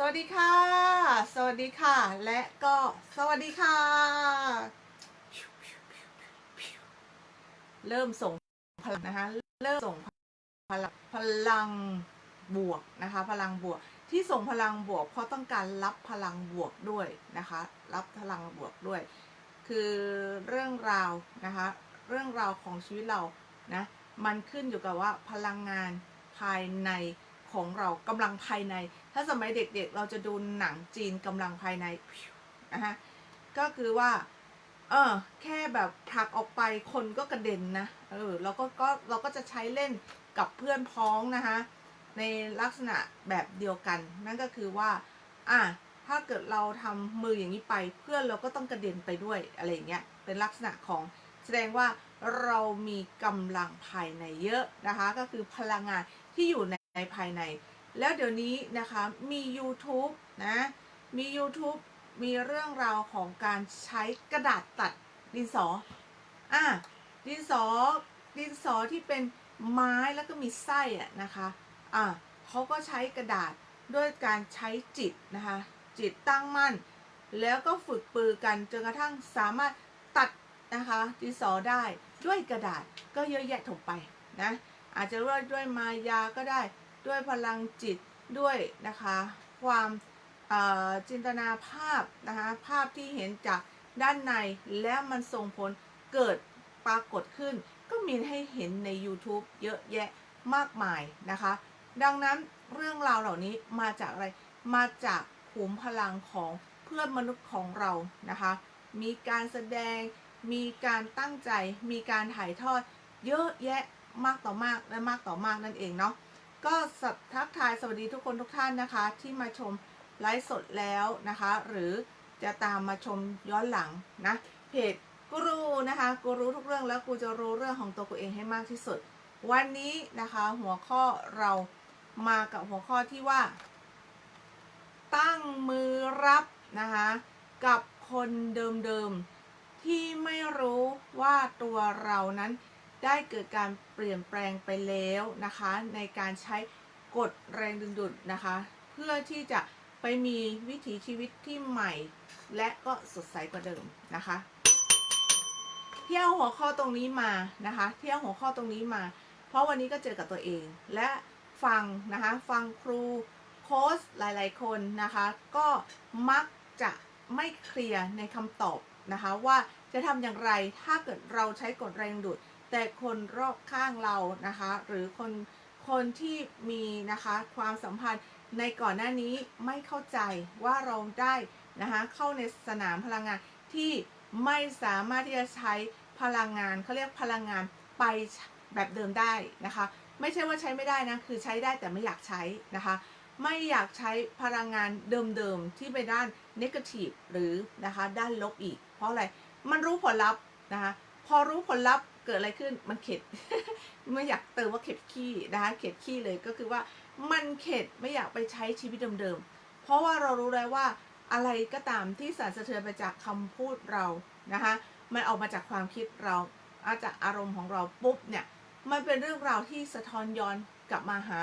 สวัสดีค่ะ สวัสดีค่ะ และก็สวัสดีค่ะ เริ่มส่งพลังนะคะ เริ่มส่งพลังพลังบวกนะคะ พลังบวกที่ส่งพลังบวก เพราะต้องการรับพลังบวกด้วยนะคะ รับพลังบวกด้วย คือเรื่องราวนะคะ เรื่องราวของชีวิตเรานะ มันขึ้นอยู่กับว่าพลังงานภายใน ของเรากำลังภายใน ถ้าสมัยเด็กๆเราจะดูหนังจีนกำลังภายในนะคะก็คือว่า เออ แค่แบบผลักออกไปคนก็กระเด็นนะ เออเราก็ก็เราก็จะใช้เล่นกับเพื่อนพ้องนะคะ ในลักษณะแบบเดียวกัน นั่นก็คือว่า อะถ้าเกิดเราทำมืออย่างนี้ไป เพื่อนเราก็ต้องกระเด็นไปด้วยอะไรอย่างเงี้ย เป็นลักษณะของแสดงว่าเรามีกำลังภายในเยอะนะคะ ก็คือพลังงานที่อยู่ใน ภายใน แล้วเดี๋ยวนี้นะคะมี YouTube นะมี YouTube มีเรื่องราวของการใช้กระดาษตัดดินสออะดินสอดินสอที่เป็นไม้แล้วก็มีไส้อะนะคะอะเขาก็ใช้กระดาษด้วยการใช้จิตนะคะ จิตตั้งมั่น แล้วก็ฝึกปือกันจนกระทั่งสามารถตัดนะคะดินสอได้ด้วยกระดาษก็เยอะแยะถกไปนะอาจจะด้วยด้วยมายาก็ได้ ด้วยพลังจิตด้วยนะคะ ความจินตนาภาพนะคะ ภาพที่เห็นจากด้านในแล้วมันส่งผลเกิดปรากฏขึ้น ก็มีให้เห็นใน YouTube เยอะแยะมากมายนะคะ ดังนั้นเรื่องราวเหล่านี้มาจากอะไร มาจากขุมพลังของเพื่อนมนุษย์ของเรานะคะ มีการแสดง มีการตั้งใจ มีการถ่ายทอดเยอะแยะมากต่อมากและมากต่อมากนั่นเองเนาะ ก็สัทักทายสวัสดีทุกคนทุกท่านนะคะ ที่มาชมไลฟ์สดแล้วนะคะ หรือจะตามมาชมย้อนหลังนะเพจกูรูนะคะกูรู้ทุกเรื่องแล้วกูจะรู้เรื่องของตัวกูเองให้มากที่สุด วันนี้นะคะหัวข้อเรามากับหัวข้อที่ว่า ตั้งมือรับนะคะกับคนเดิมๆที่ไม่รู้ว่าตัวเรานั้น ได้เกิดการเปลี่ยนแปลงไปแล้วนะคะ ในการใช้กฎแรงดึงดูดนะคะ เพื่อที่จะไปมีวิถีชีวิตที่ใหม่ และก็สดใสกว่าเดิมนะคะ เที่ยวหัวข้อตรงนี้มานะคะ เที่ยวหัวข้อตรงนี้มา เพราะวันนี้ก็เจอกับตัวเอง และฟังนะคะฟังครูโค้ชหลาย ๆ คนนะคะ ก็มักจะไม่เคลียร์ในคำตอบนะคะ ว่าจะทำอย่างไรถ้าเกิดเราใช้กฎแรงดูด แต่คนรอบข้างเรานะคะ หรือคนคนที่มีนะคะความสัมพันธ์ในก่อนหน้านี้ไม่เข้าใจว่าเราได้นะคะเข้าในสนามพลังงานที่ไม่สามารถที่จะใช้พลังงานเขาเรียกพลังงานไปแบบเดิมได้นะคะ ไม่ใช่ว่าใช้ไม่ได้นะ คือใช้ได้แต่ไม่อยากใช้นะคะ ไม่อยากใช้พลังงานเดิมๆที่ไปด้านนกาทีฟหรือนะคะด้านลบอีก เพราะอะไร มันรู้ผลลัพธ์นะคะ พอรู้ผลลัพธ์ เกิดอะไรขึ้นมันเข็ด ไม่อยากเติมว่าเข็ดขี้นะคะเข็ดขี้เลยก็คือว่ามันเข็ดไม่อยากไปใช้ชีวิตเดิมๆ เพราะว่าเรารู้แล้วว่าอะไรก็ตามที่สั่นสะเทือนไปจากคำพูดเรานะคะมันออกมาจากความคิดเราอาจากอารมณ์ของเราปุ๊บเนี่ยมันเป็นเรื่องราวที่สะท้อนย้อนกลับมาหา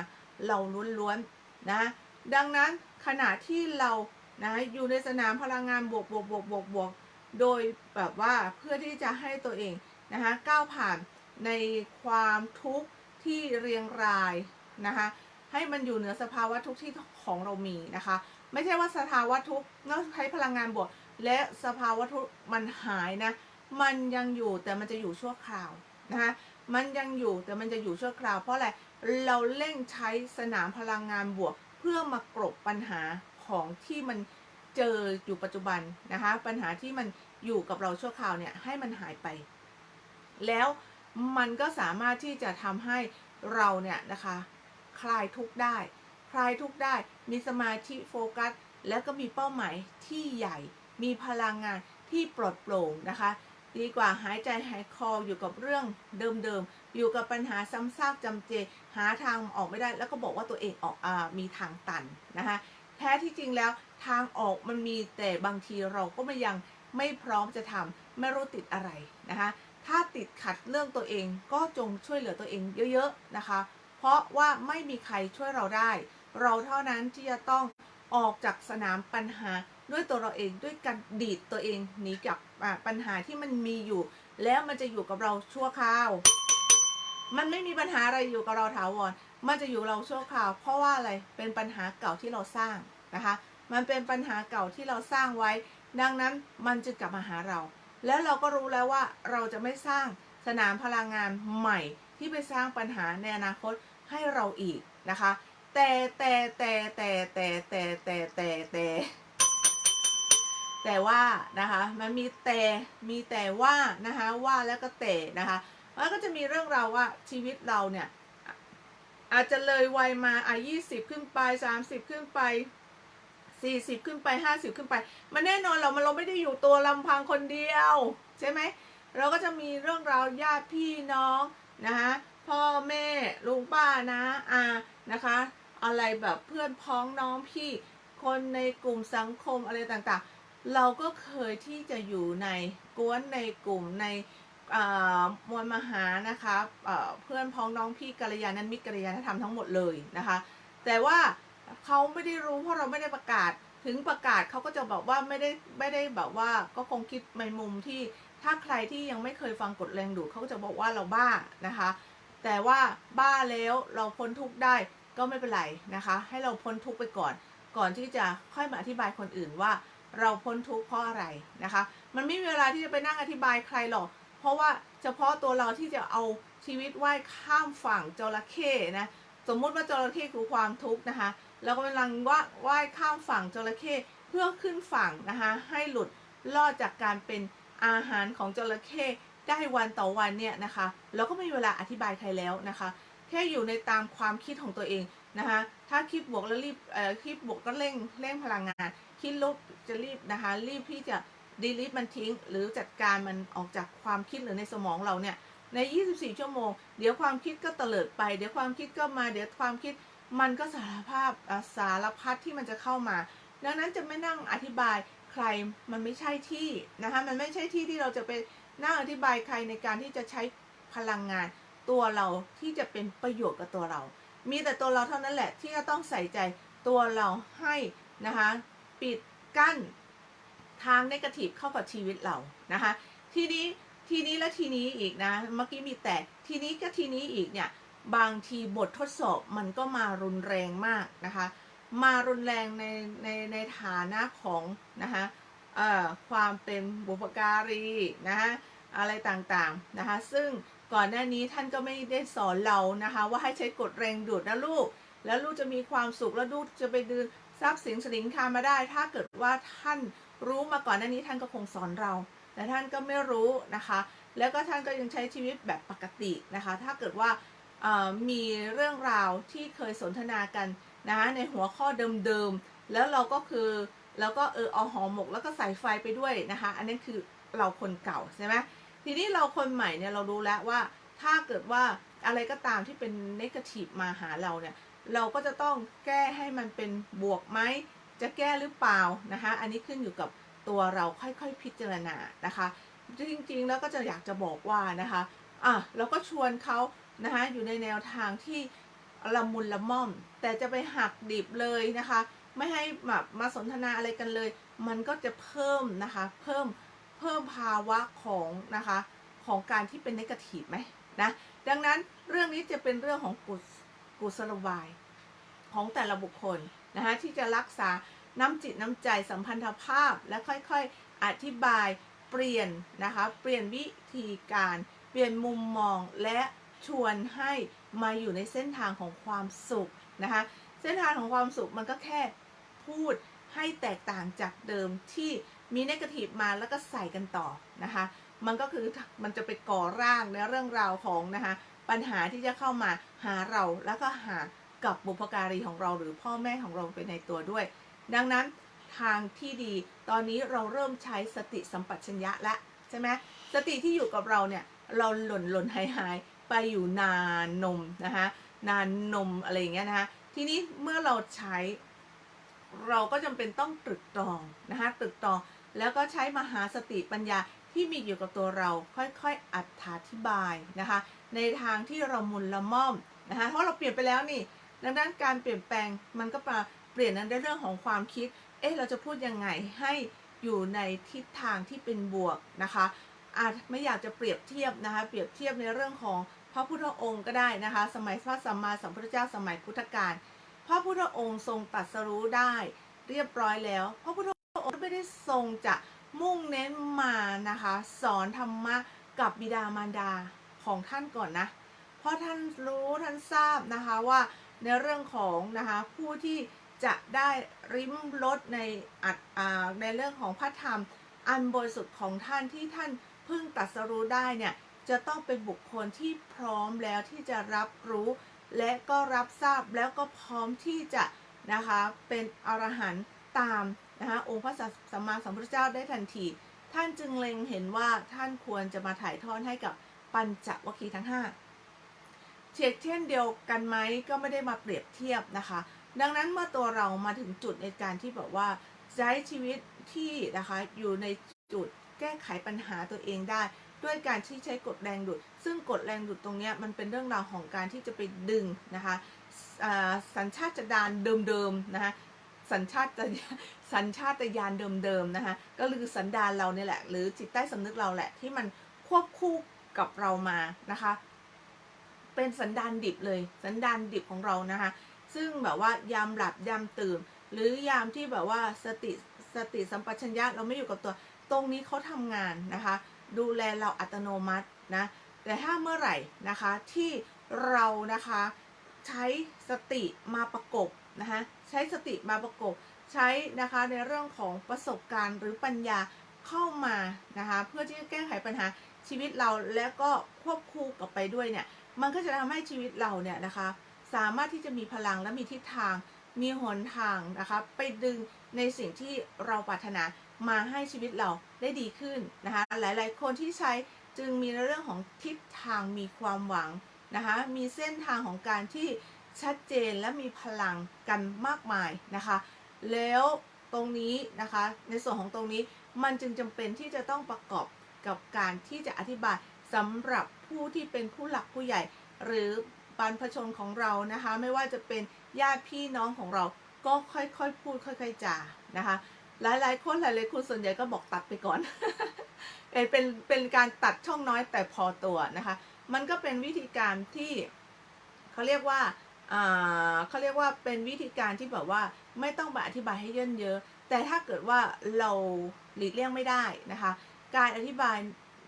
เราล้วนๆนะดังนั้นขณะที่เรานะอยู่ในสนามพลังงานบวกบวกบวกบวกบวกโดยแบบว่าเพื่อที่จะให้ตัวเอง นะคะก้าวผ่านในความทุกข์ที่เรียงรายนะคะให้มันอยู่เหนือสภาวะทุกข์ที่ของเรามีนะคะ ไม่ใช่ว่าสภาวะทุกข์เมื่อใช้พลังงานบวก และสภาวะทุกข์มันหายนะมันยังอยู่แต่มันจะอยู่ชั่วคราวนะคะมันยังอยู่แต่มันจะอยู่ชั่วคราว เพราะอะไรเราเร่งใช้สนามพลังงานบวก เพื่อมากรบปัญหาของที่มันเจออยู่ปัจจุบันนะคะปัญหาที่มันอยู่กับเราชั่วคราวเนี่ยให้มันหายไป แล้วมันก็สามารถที่จะทำให้เราเนี่ยนะคะ คลายทุกข์ได้ คลายทุกข์ได้ มีสมาธิโฟกัส แล้วก็มีเป้าหมายที่ใหญ่ มีพลังงานที่ปลดโปร่งนะคะ ดีกว่าหายใจหายคออยู่กับเรื่องเดิมๆ อยู่กับปัญหาซ้ำซากจำเจ หาทางออกไม่ได้ แล้วก็บอกว่าตัวเองออกอมีทางตันนะคะแท้ที่จริงแล้วทางออกมันมีแต่บางทีเราก็ไม่ยังไม่พร้อมจะทำไม่รู้ติดอะไรนะคะ ถ้าติดขัดเรื่องตัวเองก็จงช่วยเหลือตัวเองเยอะๆนะคะ เพราะว่าไม่มีใครช่วยเราได้ เราเท่านั้นที่จะต้องออกจากสนามปัญหาด้วยตัวเราเองด้วยการดีดตัวเองหนีจากปัญหาที่มันมีอยู่ แล้วมันจะอยู่กับเราชั่วคราว มันไม่มีปัญหาอะไรอยู่กับเราถาวรมันจะอยู่เราชั่วคราว เพราะว่าอะไรเป็นปัญหาเก่าที่เราสร้างนะคะ มันเป็นปัญหาเก่าที่เราสร้างไว้ ดังนั้นมันจะกลับมาหาเรา แล้วเราก็รู้แล้วว่าเราจะไม่สร้างสนามพลังงานใหม่ที่ไปสร้างปัญหาในอนาคตให้เราอีกนะคะ แต่แต่แต่แต่แต่แต่แต่แต่แต่แต่ว่านะคะมันมีแต่มีแต่ว่านะคะว่าแล้วก็แต่นะคะแล้วก็จะมีเรื่องราวว่าชีวิตเราเนี่ยอาจจะเลยวัยมาอะยี่สิบขึ้นไปสามสิบขึ้นไป สี่สิบขึ้นไปห้าสิบขึ้นไป มันแน่นอนเรามันเราไม่ได้อยู่ตัวลำพังคนเดียว ใช่ไหมเราก็จะมีเรื่องราวญาติพี่น้องนะคะพ่อแม่ลุงป้านะอานะคะ อะไรแบบเพื่อนพ้องน้องพี่คนในกลุ่มสังคมอะไรต่างๆ เราก็เคยที่จะอยู่ในกวนในกลุ่มในมวลมหานะคะเอ่อเพื่อนพ้องน้องพี่กัลยาณมิตรกัลยาณธรรมทั้งหมดเลยนะคะ แต่ว่า เขาไม่ได้รู้เพราะเราไม่ได้ประกาศ ถึงประกาศเขาก็จะบอกว่าไม่ได้ไม่ได้แบบว่าก็คงคิดในมุมที่ถ้าใครที่ยังไม่เคยฟังกฎแรงดูดเขาก็จะบอกว่าเราบ้านะคะ แต่ว่าบ้าแล้วเราพ้นทุกข์ได้ก็ไม่เป็นไรนะคะ ให้เราพ้นทุกข์ไปก่อน ก่อนที่จะค่อยมาอธิบายคนอื่นว่าเราพ้นทุกข์เพราะอะไรนะคะ มันไม่มีเวลาที่จะไปนั่งอธิบายใครหรอก เพราะว่าเฉพาะตัวเราที่จะเอาชีวิตว่ายข้ามฝั่งจระเข้นะ สมมุติว่าจระเข้คือความทุกข์นะคะ เรากำลังว่าว่ายข้ามฝั่งจระเข้เพื่อขึ้นฝั่งนะคะให้หลุดรอดจากการเป็นอาหารของจระเข้ได้วันต่อวันเนี่ยนะคะเราก็ไม่มีเวลาอธิบายใครแล้วนะคะ แค่อยู่ในตามความคิดของตัวเองนะคะถ้าคิดบวกแล้วรีบเอ่อคิดบวกก็เร่งเร่งพลังงาน คิดลบจะรีบนะคะรีบที่จะดีลิทมันทิ้ง หรือจัดการมันออกจากความคิดหรือในสมองเราเนี่ยใน 24 ชั่วโมง เดี๋ยวความคิดก็เตลิดไป เดี๋ยวความคิดก็มา เดี๋ยวความคิด มันก็สารภาพสารพัดที่มันจะเข้ามา ดังนั้นจะไม่นั่งอธิบายใครมันไม่ใช่ที่นะคะมันไม่ใช่ที่ที่เราจะไปนั่งอธิบายใครในการที่จะใช้พลังงานตัวเราที่จะเป็นประโยชน์กับตัวเรา มีแต่ตัวเราเท่านั้นแหละที่จะต้องใส่ใจตัวเราให้นะคะปิดกั้นทางนกาทีฟเข้ากับชีวิตเรานะคะทีนี้ทีนี้และทีนี้อีกนะเมื่อกี้มีแต่ทีนี้ก็ทีนี้อีกเนี่ย บางทีบททดสอบมันก็มารุนแรงมากนะคะ มารุนแรงในในในฐานะของนะคะเอ่อความเป็นบุพการีนะคะอะไรต่างๆนะคะ ซึ่งก่อนหน้านี้ท่านก็ไม่ได้สอนเรานะคะ ว่าให้ใช้กฎแรงดูดนะลูก แล้วลูกจะมีความสุขแล้วลูกจะไปดืนทรัพย์สินสลิงคามาได้ ถ้าเกิดว่าท่านรู้มาก่อนหน้านี้ท่านก็คงสอนเรา แต่ท่านก็ไม่รู้นะคะ แล้วก็ท่านก็ยังใช้ชีวิตแบบปกตินะคะ ถ้าเกิดว่า มีเรื่องราวที่เคยสนทนากันนะคะในหัวข้อเดิมๆ แล้วเราก็คือเราก็เออเอาหอหมกแล้วก็ใส่ไฟไปด้วยนะคะ อันนี้คือเราคนเก่าใช่ไหมทีนี้เราคนใหม่เนี่ยเรารู้แล้วว่าถ้าเกิดว่าอะไรก็ตามที่เป็นนกาทีฟมาหาเราเนี่ย เราก็จะต้องแก้ให้มันเป็นบวกไหมจะแก้หรือเปล่านะคะ อันนี้ขึ้นอยู่กับตัวเราค่อยๆพิจารณานะคะ จริงๆแล้วก็จะอยากจะบอกว่านะคะอะเราก็ชวนเขา นะคะอยู่ในแนวทางที่ละมุนละม่อม แต่จะไปหักดิบเลยนะคะ ไม่ให้แบบมาสนทนาอะไรกันเลย มันก็จะเพิ่มนะคะ เพิ่มเพิ่มภาวะของนะคะของการที่เป็นนกาทีฟไหมนะดังนั้นเรื่องนี้จะเป็นเรื่องของกุศกุศลวายของแต่ละบุคคลนะคะที่จะรักษาน้ำจิตน้ำใจสัมพันธภาพและค่อยๆอธิบายเปลี่ยนนะคะเปลี่ยนวิธีการ เปลี่ยนมุมมองและ ชวนให้มาอยู่ในเส้นทางของความสุขนะคะ เส้นทางของความสุขมันก็แค่พูดให้แตกต่างจากเดิมที่มีนกาทีฟมาแล้วก็ใส่กันต่อนะคะ มันก็คือมันจะไปก่อร่างในเรื่องราวของนะคะปัญหาที่จะเข้ามาหาเราแล้วก็หากับบุพการีของเราหรือพ่อแม่ของเราไปในตัวด้วย ดังนั้นทางที่ดีตอนนี้เราเริ่มใช้สติสัมปชัญญะแล้วใช่ไหมสติที่อยู่กับเราเนี่ยเราหล่นหล่นหายหาย ไปอยู่นานนมนะคะนานนมอะไรอย่างเงี้ยนะคะทีนี้เมื่อเราใช้ เราก็จำเป็นต้องตรึกตรองนะคะตรึกตรองแล้วก็ใช้มหาสติปัญญาที่มีอยู่กับตัวเราค่อยๆอธิบายนะคะ ในทางที่เรามุนละม่อมนะคะเพราะเราเปลี่ยนไปแล้วนี่ดังนั้นการเปลี่ยนแปลงมันก็มาเปลี่ยนในเรื่องของความคิด เอ๊ะเราจะพูดยังไงให้อยู่ในทิศทางที่เป็นบวกนะคะ อาจไม่อยากจะเปรียบเทียบนะคะ เปรียบเทียบในเรื่องของพระพุทธองค์ก็ได้นะคะ สมัยพระสัมมาสัมพุทธเจ้าสมัยพุทธกาลพระพุทธองค์ทรงตรัสรู้ได้เรียบร้อยแล้ว พระพุทธองค์ไม่ได้ทรงจะมุ่งเน้นมานะคะ สอนธรรมะกับบิดามารดาของท่านก่อนนะ เพราะท่านรู้ท่านทราบนะคะว่าในเรื่องของนะคะผู้ที่จะได้ริมรสในอัดในเรื่องของพระธรรมอันบริสุทธิ์ของท่านที่ท่าน เพิ่งตรัสรู้ได้เนี่ยจะต้องเป็นบุคคลที่พร้อมแล้วที่จะรับรู้และก็รับทราบแล้วก็พร้อมที่จะนะคะเป็นอรหันต์ตามนะคะองค์พระสัมมาสัมพุทธเจ้าได้ทันที ท่านจึงเล็งเห็นว่าท่านควรจะมาถ่ายทอดให้กับปัญจวัคคีย์ทั้ง 5เชกเช่นเดียวกันไหมก็ไม่ได้มาเปรียบเทียบนะคะ ดังนั้นเมื่อตัวเรามาถึงจุดในการที่แบบว่าใช้ชีวิตที่นะคะอยู่ในจุด แก้ไขปัญหาตัวเองได้ ด้วยการที่ใช้กฎแรงดูด ซึ่งกฎแรงดูดตรงนี้มันเป็นเรื่องราวของการที่จะไปดึงนะคะสัญชาตญาณเดิมๆนะคะสัญชาตสัญชาตญาณเดิมๆนะคะก็คือสันดานเราเนี่ยแหละ หรือจิตใต้สำนึกเราแหละที่มันควบคู่กับเรามานะคะ เป็นสันดานดิบเลย สันดานดิบของเรานะคะ ซึ่งแบบว่ายามหลับยามตื่น หรือยามที่แบบว่าสติสติสัมปชัญญะเราไม่อยู่กับตัว ตรงนี้เขาทำงานนะคะ ดูแลเราอัตโนมัตินะ แต่ถ้าเมื่อไหร่นะคะที่เรานะคะใช้สติมาประกบนะคะใช้สติมาประกบใช้นะคะในเรื่องของประสบการณ์หรือปัญญาเข้ามานะคะเพื่อที่จะแก้ไขปัญหาชีวิตเราแล้วก็ควบคู่กับไปด้วยเนี่ยมันก็จะทำให้ชีวิตเราเนี่ยนะคะสามารถที่จะมีพลังและมีทิศทางมีหนทางนะคะไปดึงในสิ่งที่เราปรารถนา มาให้ชีวิตเราได้ดีขึ้นนะคะ หลายๆ คนที่ใช้จึงมีในเรื่องของทิศทางมีความหวังนะคะ มีเส้นทางของการที่ชัดเจนและมีพลังกันมากมายนะคะ แล้วตรงนี้นะคะ ในส่วนของตรงนี้มันจึงจำเป็นที่จะต้องประกอบกับการที่จะอธิบายสำหรับผู้ที่เป็นผู้หลักผู้ใหญ่ หรือบรรพชนของเรานะคะ ไม่ว่าจะเป็นญาติพี่น้องของเราก็ค่อยๆ พูดค่อย ๆจานะคะ หลายๆคนหลายๆคนส่วนใหญ่ก็บอกตัดไปก่อนเป็นเป็นเป็นการตัดช่องน้อยแต่พอตัวนะคะ มันก็เป็นวิธีการที่เขาเรียกว่าอ่าเขาเรียกว่าเป็นวิธีการที่แบบว่าไม่ต้องไปอธิบายให้เยินเยอะ แต่ถ้าเกิดว่าเราหลีกเลี่ยงไม่ได้นะคะ การอธิบาย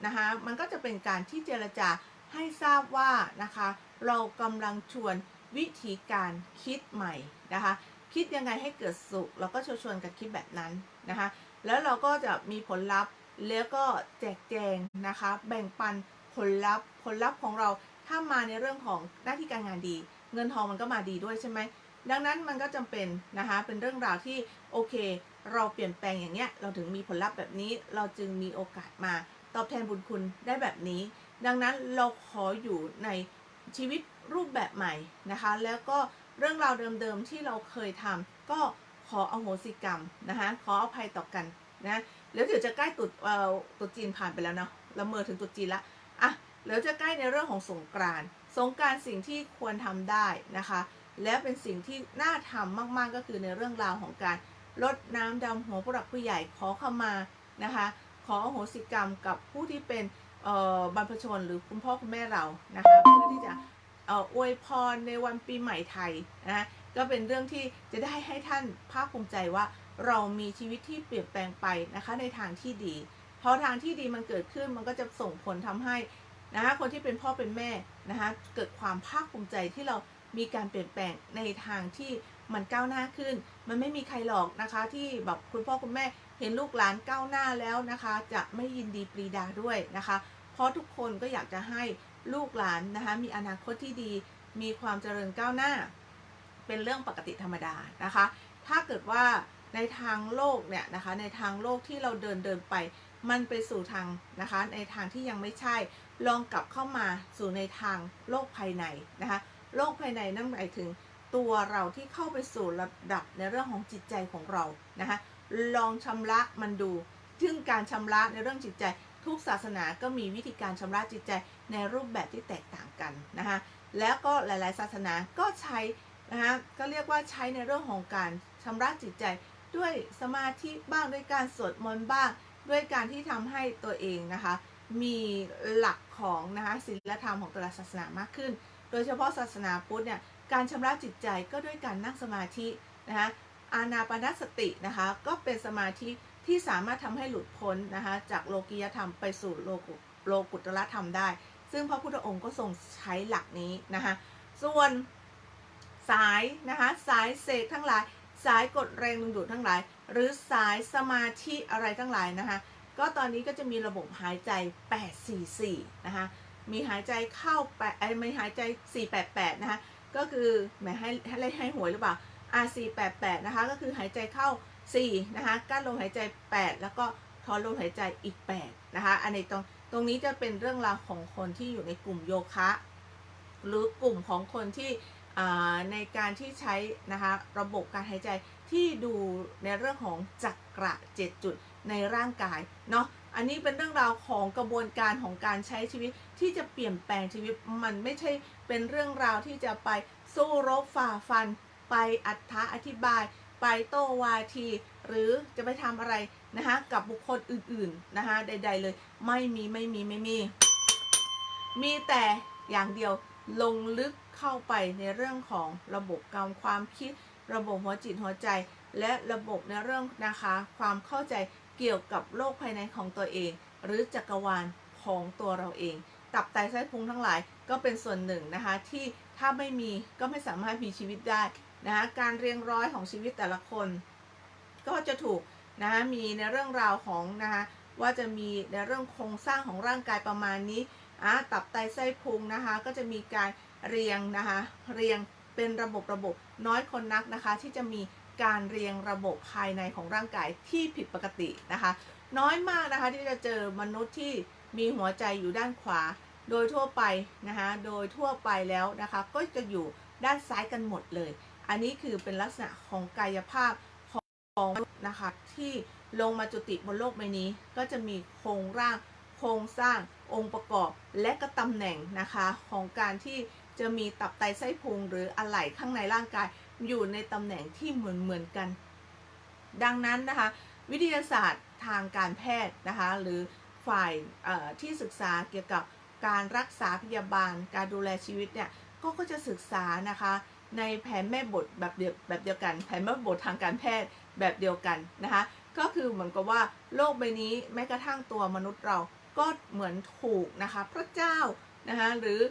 นะคะมันก็จะเป็นการที่เจรจาให้ทราบว่านะคะ เรากำลังชวนวิธีการคิดใหม่นะคะ คิดยังไงให้เกิดสุขเราก็ชวนชวนกันคิดแบบนั้นนะคะ แล้วเราก็จะมีผลลัพธ์แล้วก็แจกแจงนะคะ แบ่งปันผลลัพธ์ผลลัพธ์ของเราถ้ามาในเรื่องของหน้าที่การงานดี เงินทองมันก็มาดีด้วยใช่ไหมดังนั้นมันก็จำเป็นนะคะเป็นเรื่องราวที่โอเค เราเปลี่ยนแปลงอย่างเนี้ยเราถึงมีผลลัพธ์แบบนี้ เราจึงมีโอกาสมาตอบแทนบุญคุณได้แบบนี้ ดังนั้นเราขออยู่ในชีวิตรูปแบบใหม่นะคะ แล้วก็ เรื่องราวเดิมๆที่เราเคยทำก็ขออโหสิกรรมนะคะขออภัยต่อกันนะแล้วเดี๋ยวจะใกล้ตรุษเอ่อตรุษจีนผ่านไปแล้วเนาะเราเมอถึงตรุษจีนละอะแล้วจะใกล้ในเรื่องของสงกรานสงกรานสิ่งที่ควรทำได้นะคะ และเป็นสิ่งที่น่าทำมากๆก็คือในเรื่องราวของการลดน้ำดำหัวผู้หลักผู้ใหญ่ขอขมานะคะ ขออโหสิกรรมกับผู้ที่เป็นเอ่อบรรพชนหรือคุณพ่อคุณแม่เรานะคะเพื่อที่จะ อ่อวยพรในวันปีใหม่ไทยนะก็เป็นเรื่องที่จะได้ให้ท่านภาคภูมิใจว่าเรามีชีวิตที่เปลี่ยนแปลงไปนะคะในทางที่ดีพอทางที่ดีมันเกิดขึ้นมันก็จะส่งผลทำให้นะคะคนที่เป็นพ่อเป็นแม่นะคะเกิดความภาคภูมิใจที่เรามีการเปลี่ยนแปลงในทางที่มันก้าวหน้าขึ้น มันไม่มีใครหรอกนะคะ ที่แบบคุณพ่อคุณแม่เห็นลูกหลานก้าวหน้าแล้วนะคะ จะไม่ยินดีปรีดาด้วยนะคะ เพราะทุกคนก็อยากจะให้ ลูกหลานนะคะมีอนาคตที่ดีมีความเจริญก้าวหน้า เป็นเรื่องปกติธรรมดานะคะ ถ้าเกิดว่าในทางโลกเนี่ยนะคะในทางโลกที่เราเดินเดินไป มันไปสู่ทางนะคะในทางที่ยังไม่ใช่ลองกลับเข้ามาสู่ในทางโลกภายในนะคะโลกภายในนั่นหมายถึงตัวเราที่เข้าไปสู่ระดับในเรื่องของจิตใจของเรานะคะลองชำระมันดูซึ่งการชำระในเรื่องจิตใจ ทุกศาสนาก็มีวิธีการชำระจิตใจ ในรูปแบบที่แตกต่างกันนะคะแล้วก็หลายๆ ศาสนาก็ใช้นะคะก็เรียกว่าใช้ในเรื่องของการชำระจิตใจด้วยสมาธิบ้างด้วยการสวดมนต์บ้าง ด้วยการที่ทำให้ตัวเองนะคะ มีหลักของนะคะศีลธรรมของแต่ละศาสนามากขึ้น โดยเฉพาะศาสนาพุทธเนี่ยการชำระจิตใจก็ด้วยการนั่งสมาธินะคะอานาปานสตินะคะก็เป็นสมาธิที่สามารถทำให้หลุดพ้นนะคะจากโลกียธรรมไปสู่โลกุโลกุตรธรรมได้ ซึ่งพระพุทธองค์ก็ทรงใช้หลักนี้นะคะ ส่วนสายนะคะสายเสกทั้งหลาย สายกดแรงดึงดูดทั้งหลาย หรือสายสมาธิอะไรทั้งหลายนะคะก็ตอนนี้ก็จะมีระบบหายใจ 844 นะคะ มีหายใจเข้าแปดไอ้ไม่หายใจ 488 นะคะ ก็คือแหมให้ให้ให้หวยหรือเปล่า R 488 นะคะ ก็คือหายใจเข้า 4 นะคะ กั้นลมหายใจ 8 แล้วก็ถอนลมหายใจอีก 8 นะคะ อันนี้ตรง ตรงนี้จะเป็นเรื่องราวของคนที่อยู่ในกลุ่มโยคะ หรือกลุ่มของคนที่ในการที่ใช้นะคะระบบการหายใจที่ดูในเรื่องของจักระเจ็ดจุดในร่างกายเนาะอันนี้เป็นเรื่องราวของกระบวนการของการใช้ชีวิตที่จะเปลี่ยนแปลงชีวิตมันไม่ใช่เป็นเรื่องราวที่จะไปสู้รบฝ่าฟัน ไปอัธอธิบาย ไปโต้วาที หรือจะไปทำอะไร นะคะกับบุคคลอื่นๆนะคะใด ๆ เลย ไม่มีไม่มีไม่มี มีแต่อย่างเดียวลงลึกเข้าไปในเรื่องของระบบการความคิด ระบบหัวจิตหัวใจ และระบบในเรื่องนะคะ ความเข้าใจเกี่ยวกับโลกภายในของตัวเอง หรือจักรวาลของตัวเราเอง ตับไตไส้พุงทั้งหลายก็เป็นส่วนหนึ่งนะคะ ที่ถ้าไม่มีก็ไม่สามารถมีชีวิตได้นะคะการเรียงร้อยของชีวิตแต่ละคน ก็จะถูก นะคะมีในเรื่องราวของนะคะว่าจะมีในเรื่องโครงสร้างของร่างกายประมาณนี้อะตับไตไส้พุงนะคะก็จะมีการเรียงนะคะเรียงเป็นระบบระบบน้อยคนนักนะคะ ที่จะมีการเรียงระบบภายในของร่างกายที่ผิดปกตินะคะ น้อยมากนะคะที่จะเจอมนุษย์ที่มีหัวใจอยู่ด้านขวา โดยทั่วไปนะคะโดยทั่วไปแล้วนะคะ ก็จะอยู่ด้านซ้ายกันหมดเลย อันนี้คือเป็นลักษณะของกายภาพ ของนะคะที่ลงมาจุติบนโลกใบนี้ ก็จะมีโครงร่าง โครงสร้างองค์ประกอบและก็ตำแหน่งนะคะของการที่จะมีตับไตไส้พุงหรืออะไหล่ข้างในร่างกายอยู่ในตำแหน่งที่เหมือนเหมือนกัน ดังนั้นนะคะวิทยาศาสตร์ทางการแพทย์นะคะหรือฝ่ายที่ศึกษาเกี่ยวกับการรักษาพยาบาล การดูแลชีวิตเนี่ยก็ก็จะศึกษานะคะในแผนแม่บทแบบเดียวแบบเดียวกันแผนแม่บททางการแพทย์ แบบเดียวกันนะคะ ก็คือเหมือนกับว่าโลกใบนี้แม้กระทั่งตัวมนุษย์เราก็เหมือนถูกนะคะพระเจ้านะคะหรือ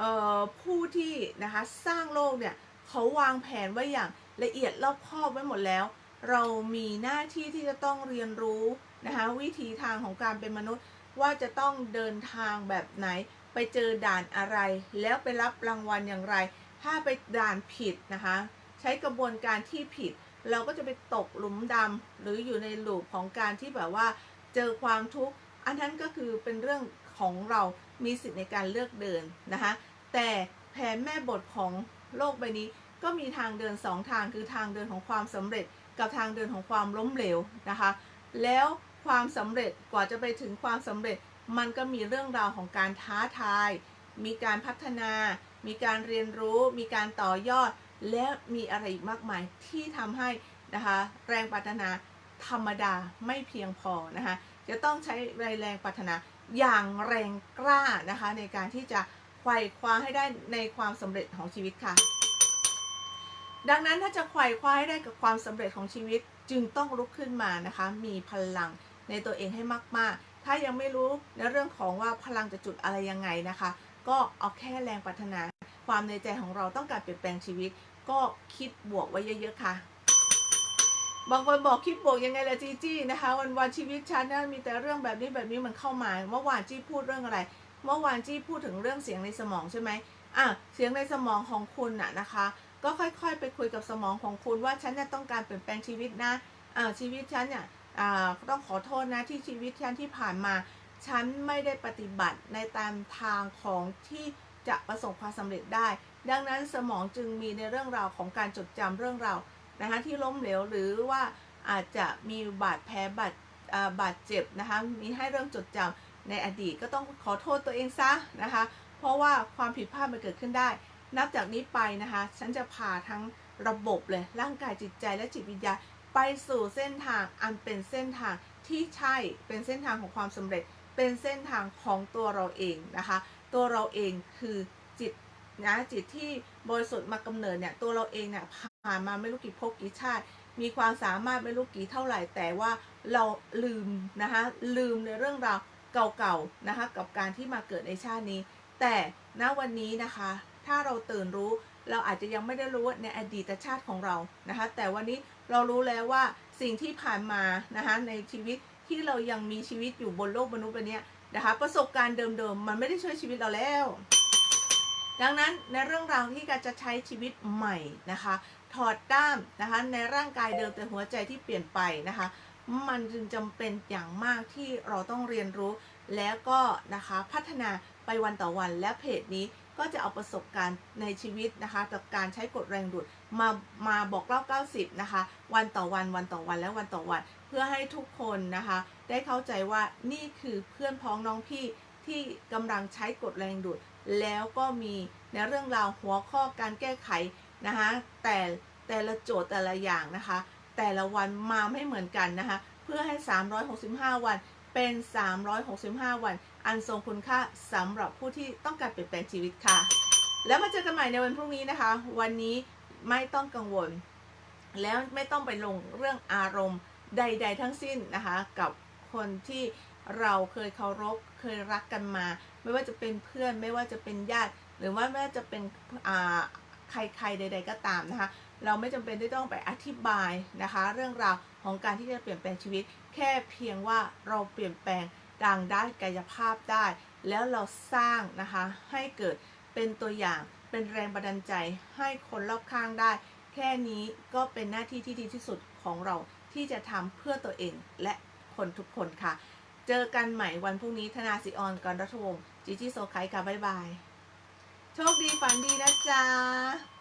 ออผู้ที่นะคะสร้างโลกเนี่ยเขาวางแผนไว้อย่างละเอียดรอบคอบไว้หมดแล้ว เรามีหน้าที่ที่จะต้องเรียนรู้นะคะวิธีทางของการเป็นมนุษย์ว่าจะต้องเดินทางแบบไหนไปเจอด่านอะไร แล้วไปรับรางวัลอย่างไร ถ้าไปด่านผิดนะคะใช้กระบวนการที่ผิด เราก็จะไปตกหลุมดำหรืออยู่ในหลูปของการที่แบบว่า เจอความทุกข์อันนั้นก็คือเป็นเรื่องของเรามีสิทธิ์ในการเลือกเดินนะคะแต่แผนแม่บทของโลกใบนี้ก็มีทางเดินสองทางคือทางเดินของความสำเร็จกับทางเดินของความล้มเหลวนะคะ แล้วความสำเร็จกว่าจะไปถึงความสำเร็จ มันก็มีเรื่องราวของการท้าทาย มีการพัฒนา มีการเรียนรู้ มีการต่อยอด และมีอะไรอีกมากมายที่ทำให้นะคะแรงปรารถนาธรรมดาไม่เพียงพอนะคะจะต้องใช้แรงปรารถนาอย่างแรงกล้านะคะในการที่จะไขว่คว้าให้ได้ในความสำเร็จของชีวิตค่ะ ดังนั้นถ้าจะไขว่คว้าให้ได้กับความสำเร็จของชีวิตจึงต้องลุกขึ้นมานะคะมีพลังในตัวเองให้มาก ๆ ถ้ายังไม่รู้ในเรื่องของว่าพลังจะจุดอะไรยังไงนะคะ ก็เอาแค่แรงปรารถนา ความในใจของเราต้องการเปลี่ยนแปลงชีวิต ก็คิดบวกไว้เยอะๆค่ะ บางคนบอกคิดบวกยังไงล่ะจีจี้นะคะ วันวันชีวิตฉันนะมีแต่เรื่องแบบนี้แบบนี้มันเข้ามาเมื่อวานจี้พูดเรื่องอะไร เมื่อวานจี้พูดถึงเรื่องเสียงในสมองใช่ไหมอะเสียงในสมองของคุณน่ะนะคะ ก็ค่อยๆ ไปคุยกับสมองของคุณว่าฉันจะต้องการเปลี่ยนแปลงชีวิตนะอ่าชีวิตฉันเนี่ยอ่าต้องขอโทษนะที่ชีวิตฉันที่ผ่านมา ฉันไม่ได้ปฏิบัติในตามทางของที่ จะประสบความสำเร็จได้ ดังนั้นสมองจึงมีในเรื่องราวของการจดจำเรื่องราวนะคะที่ล้มเหลวหรือว่าอาจจะมีบาดแผลบาดบาดเจ็บนะคะมีให้เรื่องจดจำในอดีตก็ต้องขอโทษตัวเองซะนะคะ เพราะว่าความผิดพลาดมันเกิดขึ้นได้ นับจากนี้ไปนะคะ ฉันจะพาทั้งระบบเลยร่างกายจิตใจและจิตวิญญาณไปสู่เส้นทางอันเป็นเส้นทางที่ใช่เป็นเส้นทางของความสำเร็จ เป็นเส้นทางของตัวเราเองนะคะ ตัวเราเองคือจิตนะจิตที่บริสุทธิ์มากำเนิดเนี่ยตัวเราเองเนี่ยผ่านมาไม่รู้กี่ภพกี่ชาติ มีความสามารถไม่รู้กี่เท่าไหร่แต่ว่าเราลืมนะคะลืมในเรื่องราวเก่าๆนะคะกับการที่มาเกิดในชาตินี้ แต่ณวันนี้นะคะ ถ้าเราตื่นรู้เราอาจจะยังไม่ได้รู้ในอดีตชาติของเรานะคะแต่วันนี้เรารู้แล้วว่าสิ่งที่ผ่านมานะคะในชีวิต ที่เรายังมีชีวิตอยู่บนโลกมนุษย์ใบเนี้นะคะ ประสบการณ์เดิมๆ มันไม่ได้ช่วยชีวิตเราแล้ว ดังนั้นในเรื่องราวที่การจะใช้ชีวิตใหม่นะคะ ถอดด้ามนะคะในร่างกายเดิมแต่หัวใจที่เปลี่ยนไปนะคะ มันจึงจำเป็นอย่างมากที่เราต้องเรียนรู้ แล้วก็นะคะพัฒนาไปวันต่อวันและเพจนี้ก็จะเอาประสบการณ์ในชีวิตนะคะกับการใช้กฎแรงดูดมามาบอกเล่า 90 นะคะ วันต่อวันวันต่อวันและวันต่อวัน พื่อให้ทุกคนนะคะ ได้เข้าใจว่านี่คือเพื่อนพ้องน้องพี่ที่กำลังใช้กฎแรงดูด แล้วก็มีในเรื่องราวหัวข้อการแก้ไขนะคะแต่แต่ละโจทย์แต่ละอย่างนะคะ แต่ละวันมาไม่เหมือนกันนะคะ เพื่อให้ 365 วันเป็น 365 วัน อันทรงคุณค่าสำหรับผู้ที่ต้องการเปลี่ยนแปลงชีวิตค่ะ แล้วมาเจอกันใหม่ในวันพรุ่งนี้นะคะ วันนี้ไม่ต้องกังวล แล้วไม่ต้องไปลงเรื่องอารมณ์ ใด ๆ ทั้งสิ้นนะคะกับคนที่เราเคยเคารพเคยรักกันมา ไม่ว่าจะเป็นเพื่อนไม่ว่าจะเป็นญาติ หรือว่าไม่ว่าจะเป็นใครๆใด ๆ ก็ตามนะคะเราไม่จำเป็นที่ต้องไปอธิบายนะคะ เรื่องราวของการที่จะเปลี่ยนแปลงชีวิต แค่เพียงว่าเราเปลี่ยนแปลงดังด้านกายภาพได้ แล้วเราสร้างนะคะให้เกิดเป็นตัวอย่างเป็นแรงบันดาลใจให้คนรอบข้างได้ แค่นี้ก็เป็นหน้าที่ที่ดีที่สุดของเรา ที่จะทำเพื่อตัวเองและคนทุกคนค่ะ เจอกันใหม่วันพรุ่งนี้ธนาสิออนกรรัฐวงศ์จีจีโซไคค่ะ บ๊ายบาย โชคดีฝันดีนะจ๊ะ